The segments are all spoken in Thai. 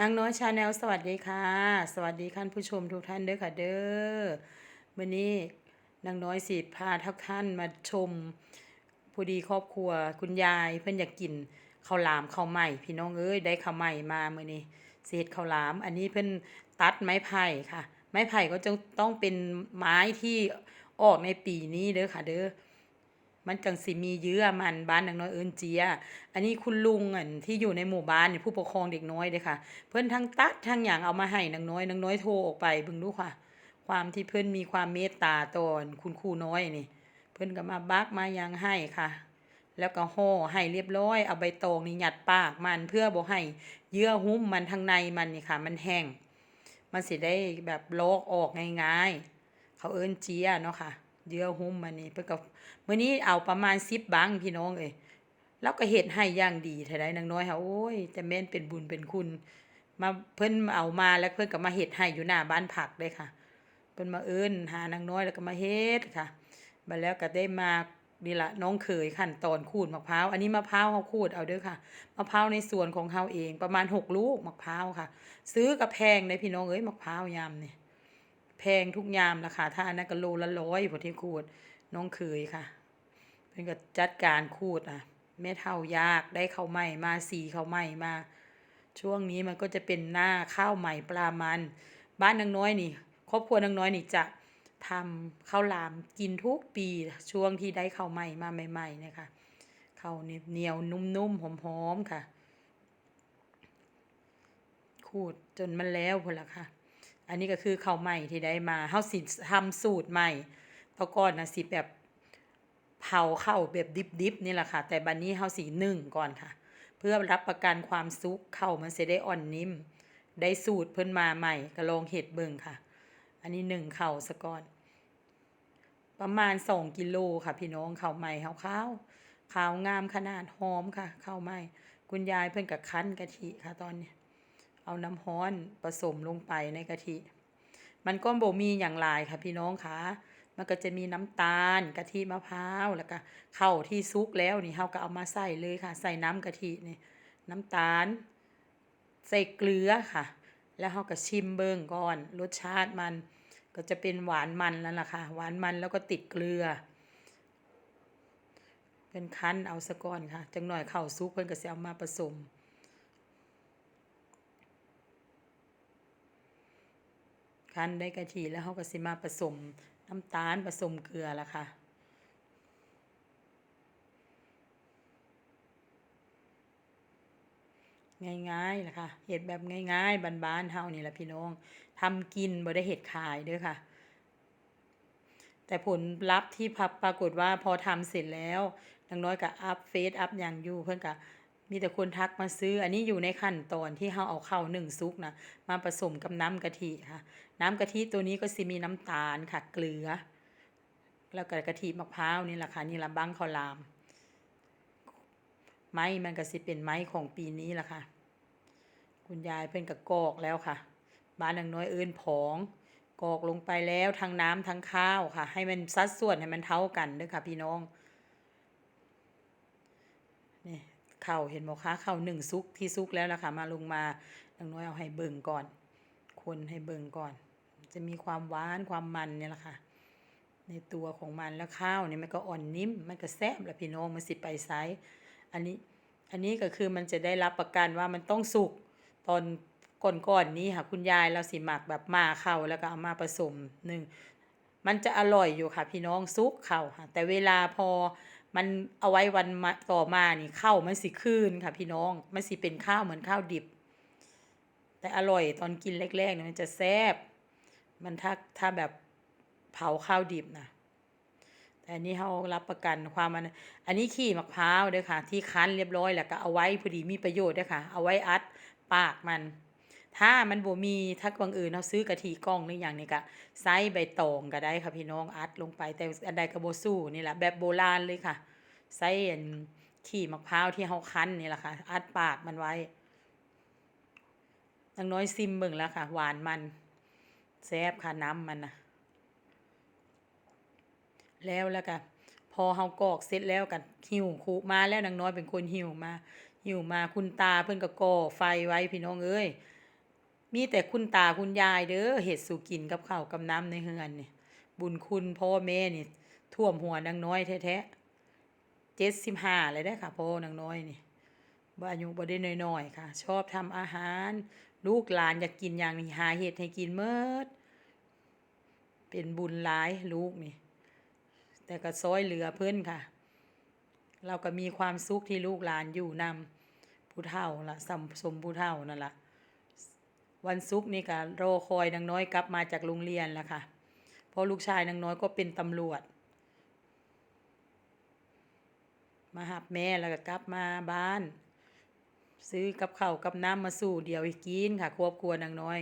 นางน้อยชาแนลสวัสดีค่ะ สวัสดีท่านผู้ชมทุกท่านเด้อค่ะเด้อวันนี้นางน้อยสิพาทุกท่านมาชมผู้ดีครอบครัว คุณยายเพิ่อนอยากกินข้าวหลามข้าวใหม่ พี่น้องเอ้ยได้ข้าวใหม่มาเมื้อนี้เศษข้าวหลาม อันนี้เพิ่อนตัดไม้ไผ่ค่ะ ไม้ไผ่ก็จะต้องเป็นไม้ที่ออกในปีนี้เด้อค่ะเด้อ มันจังสิมีเยื่อมันบ้านนางน้อยเอินเจีย อันนี้คุณลุงอันที่อยู่ในหมู่บ้านนี่ผู้ปกครองเด็กน้อยเด้ค่ะ เพิ่นทั้งตัดทั้งหยังเอามาให้นางน้อยนางน้อยโทรออกไปบิ่งดูค่ะ ความที่เพิ่นมีความเมตตาต่อคุณครูน้อยนี่ เพิ่นก็มาบักมายังให้ค่ะ แล้วก็ห่อให้เรียบร้อยเอาใบตองนี่หยัดปากมันเพื่อบ่ให้เยื่อหุ้มมันทางในมันนี่ค่ะ มันแห้งมันสิได้แบบลอกออกง่ายๆ เขาเอิ้นเจียเนาะค่ะ เยื่อหุ้มมันนี่เพิ่นก็มื้อนี้เอาประมาณ10บังพี่น้องเอ้ยแล้วก็เฮ็ดให้อย่างดีเท่าใดนางน้อยค่ะโอ้ยแต่แม่นเป็นบุญเป็นคุณ มาเพิ่นเอามาแล้วเพิ่นก็มาเฮ็ดให้อยู่หน้าบ้านผักเลยค่ะ เพิ่นมาเอิ้นหานางน้อยแล้วก็มาเฮ็ดค่ะบัดแล้วก็ได้มานี่ละน้องเขยขั้นตอนขูดมะพร้าว อันนี้มะพร้าวเฮาขูดเอาเด้อค่ะมะพร้าวในสวนของเฮาเองประมาณ6ลูกมะพร้าวค่ะ ซื้อก็แพงเด้พี่น้องเอ้ยมะพร้าวยามนี่ย แพงทุกยามราคาถ้าอันนั้นก็โลละร้อยพุ่นที่ขูดน้องเขยค่ะ เพิ่นก็จัดการขูดอะแม่เฒ่ายากได้ข้าวใหม่มาสีข้าวใหม่มา ช่วงนี้มันก็จะเป็นหน้าข้าวใหม่ปลามัน บ้านนางน้อยนี่ ครอบครัวนางน้อยนี่จะทำข้าวหลามกินทุกปีช่วงที่ได้ข้าวใหม่มาใหม่ๆนะคะข้าวเหนียวนุ่มๆหอมๆค่ะ ขูดจนมันแล้วพุ่นละค่ะ อันนี้ก็คือข้าวใหม่ที่ได้มาเฮาสิทำสูตรใหม่ตะก่อนนะสิแบบเผาเข้าแบบดิบๆนี่แหละค่ะ แต่บัดนี้เฮาสินึ่งก่อนค่ะ เพื่อรับประกันความสุกเข้ามันสิได้อ่อนนิ่ม ได้สูตรเพิ่นมาใหม่ก็ลองเฮ็ดเบิ่งค่ะ อันนี้นึ่งข้าวซะก่อน ประมาณ2กิโลค่ะ พี่น้องข้าวใหม่เขาวขาวงามขนาดหอมค่ะข้าวใหม่คุณยายเพิ่นก็คั้นกะทิค่ะตอนนี้ เอาน้ำร้อนผสมลงไปในกะทิ มันก็บ่มีอย่างหลายค่ะพี่น้องคะมันก็จะมีน้ำตาลกะทิมะพร้าวแล้วก็ข้าวที่สุกแล้วนี่เฮาก็เอามาใส่เลยค่ะ ใส่น้ำกะทินี่น้ำตาล ใส่เกลือค่ะ แล้วเฮาก็ชิมเบิ่งก่อนรสชาติมันก็จะเป็นหวานมันแล้วล่ะค่ะ หวานมันแล้วก็ติดเกลือ เป็นคั้นเอาซะก่อนค่ะจังหน่อยข้าวสุกเพิ่นก็สิเอามาผสม คั้นได้กะทิแล้วเขาก็สิมาผสมน้ำตาลผสมเกลือละค่ะง่ายๆล่ะค่ะเฮ็ดแบบง่าย ๆบานๆเฮานี่ละพี่น้องทำกินบ่ได้เฮ็ดขายเด้อค่ะ แต่ผลลัพธ์ที่พับปรากฏว่าพอทำเสร็จแล้วนางน้อยก็อัปเฟซอัปหยังอยู่เพิ่อนก็ มีแต่คนทักมาซื้อ อันนี้อยู่ในขั้นตอนที่เฮาเอาข้าวนึ่งสุกนะมาผสมกับน้ำกะทิค่ะ น้ำกะทิตัวนี้ก็สิมีน้ำตาลค่ะเกลือ แล้วก็กะทิมะพร้าวนี่แหละค่ะนี่ละบังข้าวลาม ไม้มันก็สิเป็นไม้ของปีนี้ละค่ะ คุณยายเพิ่นก็กอกแล้วค่ะ บ้านนางน้อยเอิ้นผองกอกลงไปแล้วทั้งน้ำทั้งข้าวค่ะ ให้มันสัดส่วนให้มันเท่ากันด้อค่ะพี่น้อง นี่ข้าวเห็นบ่คะข้าวหนึ่งซุกที่ซุกแล้วล่ะค่ะมาลงมานางน้อยเอาให้เบิ่งก่อน คนให้เบิ่งก่อน จะมีความหวานความมันเนี่ยแหละค่ะ ในตัวของมันแล้วข้าวเนี่ยมันก็อ่อนนิ่มมันก็แซ่บแหละพี่น้องมันสิไปไซส์อันนี้อันนี้ก็คือมันจะได้รับประกันว่ามันต้องสุกตอนก่อนๆนี้ค่ะคุณยายเราสิหมักแบบมาเข้าแล้วก็เอามาผสมหนึ่งมันจะอร่อยอยู่ค่ะ พี่น้องซุกเข้าค่ะแต่เวลาพอ มันเอาไว้วันมาต่อมานี่ข้าวมันสิคืนค่ะ พี่น้องมันสิเป็นข้าวเหมือนข้าวดิบ แต่อร่อยตอนกินแรกๆเนี่ยมันจะแซ่บมันถ้าถ้าแบบเผาข้าวดิบนะแต่อันนี้เขารับประกันความมัน อันนี้ขี้มะพร้าวด้อค่ะ ที่คั้นเรียบร้อยแล้วก็เอาไว้พอดีมีประโยชน์ด้อค่ะ เอาไว้อัดปากมัน ถ้ามันบ่มีถ้าบางอื่นเราซื้อกะทิกล้องหรืออย่างนี้ก็ไซใบตองก็ได้ค่ะพี่น้องอัดลงไปแต่อันใดก็บ่สู้นี่แหละแบบโบราณเลยค่ะไซอันขี้มะพร้าวที่เฮาคั้นนี่แหละค่ะ อัดปากมันไว้นางน้อยซิมเบิ่งแล้วค่ะ หวานมันแซ่บค่ะน้ำมันนะแล้วแล้วก็พอเฮากรอกเสร็จแล้วกันหิวคูมาแล้วนางน้อยเป็นคนหิวมาหิวมาคุณตาเพิ่นก็ก่อไฟไว้พี่น้องเอ้ย มีแต่คุณตาคุณยายเด้อเฮ็ดสู่กินกับข้าวกับน้ำในเฮือนนี่ยบุญคุณพ่อแม่นี่ท่วมหัวนางน้อยแท้ๆ75เลยเด้อค่ะพ่อนางน้อยนี่บ่อายุบ่ได้น้อยๆค่ะ ชอบทำอาหาร ลูกหลานอยากกินหยังนี่หาเฮ็ดให้กินหมดเป็นบุญหลายลูกนี่ แต่ก็ซอยเหลือเพิ่อนค่ะ เราก็มีความสุขที่ลูกหลานอยู่นำผู้เฒ่าล่ะสำสมผู้เฒ่านั่นล่ะ วันศุกร์นี่ก็รอคอยนางน้อยกลับมาจากโรงเรียนแล้วค่ะเพราะลูกชายนางน้อยก็เป็นตำรวจ มาหับแม่แล้วก็กลับมาบ้าน ซื้อกับข้าวกับน้ำมาสู่เดียวกินค่ะครอบครัวนางน้อย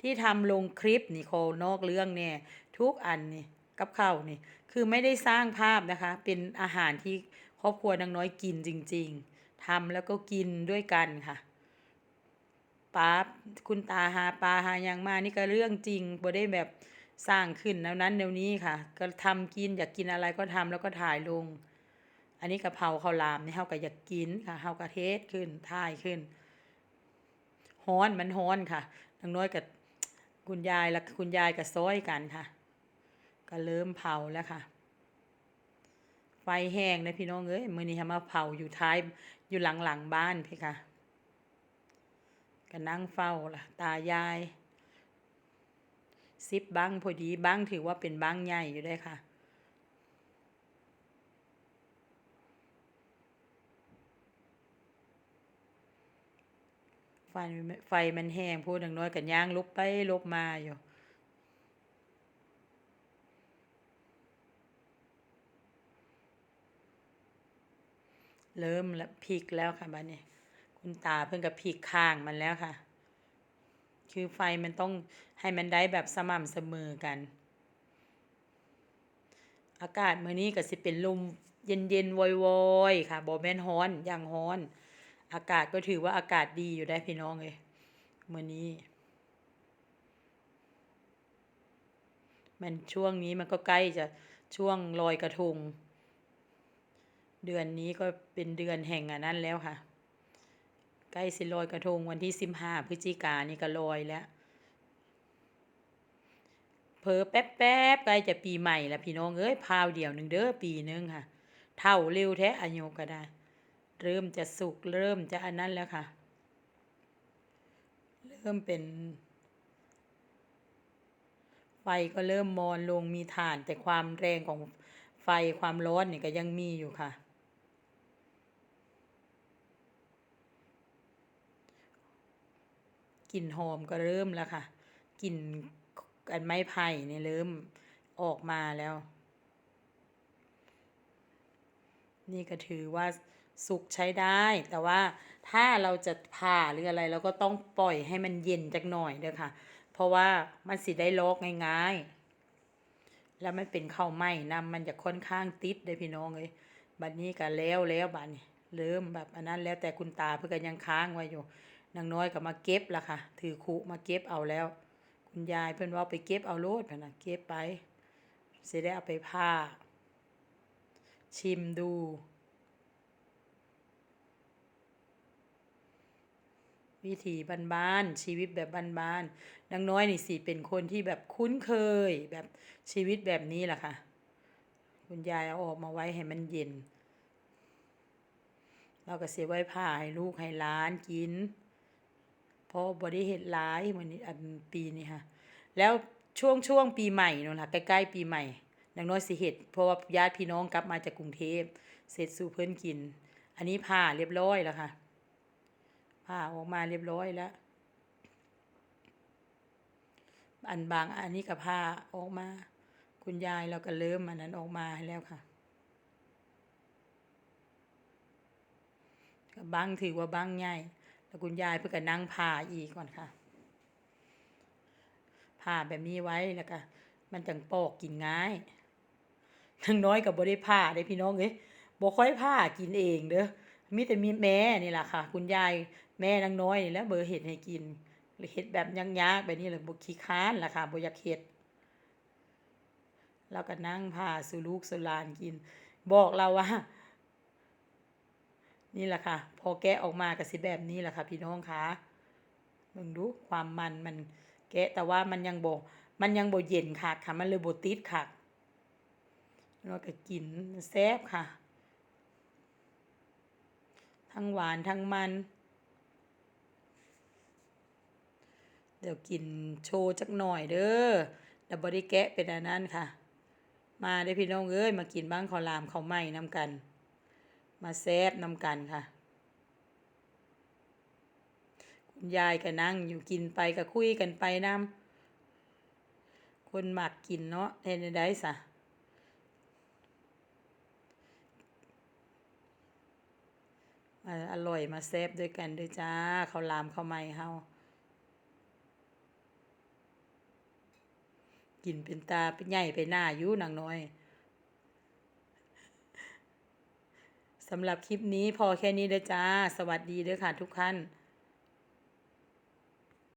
ที่ทำลงคลิปนี่โคนอกเรื่องเนี่ยทุกอันนี่กับข้าวนี่คือไม่ได้สร้างภาพนะคะ เป็นอาหารที่ครอบครัวนางน้อยกินจริง ๆทำแล้วก็กินด้วยกันค่ะ ป้าคุณตาหาปลาหายังมานี่ก็เรื่องจริงบ่ได้แบบสร้างขึ้นแล้วนั้นเดี๋ยวนี้ค่ะ ก็ทำกินอยากกินอะไรก็ทำแล้วก็ถ่ายลง อันนี้กะเพราข้าวหลามนี่เฮาก็อยากกินค่ะเฮาก็เทศขึ้นถ่ายขึ้นฮ้อนมันฮ้อนค่ะนางน้อยกับคุณยายและคุณยายก็ซอยกันค่ะ ก็เริ่มเผาแล้วค่ะ ไฟแห้งนะพี่น้องเอ้ยมือนี้ทำมาเผาอยู่ท้ายอยู่หลังหลังบ้านพี่ค่ะ ก็นั่งเฝ้าล่ะ ตายายซิบบังพอดีบังถือว่าเป็นบังใหญ่อยู่ได้ค่ะ ไฟไฟมันแห้งพูดอย่างน้อยกันย่างลุกไปลุกมาอยู่เริ่มแล้วพลิกแล้วค่ะบัดนี้ คุณตาเพิ่งกับพลิกข้างมันแล้วค่ะ คือไฟมันต้องให้มันได้แบบสม่ำเสมอกัน อากาศมื้อนี้ก็สิเป็นลมเย็นๆวอยๆค่ะบ่แม่นร้อนอย่างร้อน อากาศก็ถือว่าอากาศดีอยู่ได้พี่น้องเอ้ยมื้อนี้ มันช่วงนี้มันก็ใกล้จะช่วงลอยกระทง เดือนนี้ก็เป็นเดือนแห่งอันนั้นแล้วค่ะ ใกล้สิลอยกระทงวันที่15พฤศจิกานี่ก็ลอยแล้วเผลอแป๊บๆใกล้จะปีใหม่แล้วพี่น้องเอ้ยพาวเดียวหนึ่งเด้อปีหนึงค่ะ เท่าเร็วแท้อายุก็ได้ เริ่มจะสุกเริ่มจะอันนั้นแล้วค่ะ เริ่มเป็นไฟก็เริ่มมอนลงมีถ่านแต่ความแรงของไฟความร้อนนี่ก็ยังมีอยู่ค่ะ กลิ่นหอมก็เริ่มแล้วค่ะกลิ่นอันไม้ไผ่เนี่ยเริ่มออกมาแล้ว นี่ก็ถือว่าสุกใช้ได้ แต่ว่าถ้าเราจะผ่าหรืออะไรเราก็ต้องปล่อยให้มันเย็นจักหน่อยเด้อค่ะ เพราะว่ามันสิได้ลอกง่ายๆ แล้วมันเป็นข้าวไหม้นำมันจะค่อนข้างติดเด้พี่น้องเอ้ยบัดนี้ก็แล้วแล้วบัดนี้เริ่มแบบอันนั้นแล้วแต่คุณตาเพิ่นก็ยังค้างไว้อยู่ นางน้อยก็มาเก็บละค่ะ ถือคุมาเก็บเอาแล้ว คุณยายเพิ่นว่าไปเก็บเอาโลดพนะเก็บไปสิได้เอาไปผ่าชิมดู วิถีบ้านๆชีวิตแบบบ้านๆนางน้อยนี่สิเป็นคนที่แบบคุ้นเคยแบบชีวิตแบบนี้ล่ะค่ะ คุณยายเอาออกมาไว้ให้มันเย็นเราก็เสิไว้ผ่าให้ลูกให้หลานกิน เพราะบ่ได้เฮ็ดหลายมื้อนอันปีนี้ค่ะ แล้วช่วงช่วงปีใหม่นู่นล่ะใกล้ๆปีใหม่นางน้อยสิเฮ็ดเพราะว่าญาติพี่น้องกลับมาจากกรุงเทพเสร็จสู่เพิ่นกิน อันนี้ผ่าเรียบร้อยแล้วค่ะผ่าออกมาเรียบร้อยแล้ว อันบางอันนี้ก็ผ่าออกมา คุณยายเราก็เริ่มอันนั้นออกมาให้แล้วค่ะก็บังถือว่าบังใหญ่ แล้วคุณยายเพิ่นก็นั่งผ่าอีกก่อนค่ะ ผ่าแบบนี้ไว้แล้วก็มันจังปอกกินง่ายนางน้อยก็บ่ได้ผ่าเด้พี่น้องเอ้ยบ่ค่อยผ่ากินเองเด้อมีแต่มีแม่นี่ล่ะค่ะ คุณยายแม่นางน้อยนี่แหล้วเบอร์เฮ็ดให้กินเฮ็ดแบบยากๆแบบนี้แหละบ่ขี้ค้านล่ะค่ะบ่อยากเฮ็ดแล้วก็นั่งผ่าสู่ลูกสู่หลานกิน บอกเราว่า นี่แหละค่ะ พอแกะออกมาก็สิแบบนี้แหละค่ะ พี่น้องคะเบิ่งดูความมันมันแกะแต่ว่ามันยังบ่มันยังบ่เย็นคักค่ะ มันเลยบ่ติดคักแล้วก็กินแซ่บค่ะ ทั้งหวานทั้งมัน เดี๋ยวกินโชว์จักหน่อยเด้อเดี๋ยวบ่ได้แกะเป็นอันนั้นค่ะ มาได้พี่น้องเอ้ยมากินบ้างข้าวหลามข้าไหม้นํกัน มาแซบนํกันค่ะ คุณยายก็นั่งอยู่กินไปก็คุยกันไปนำคนมักกินเนาะเฮ็ดจั่งใดซะมาอร่อยมาแซบด้วยกันด้อจ้าเขาลามเข้าไม้เฮากินเป็นตาเป็นใหญ่ไปหน้าอยู่นางน้อย สำหรับคลิปนี้พอแค่นี้เด้อจ้า สวัสดีเด้อค่ะทุกท่าน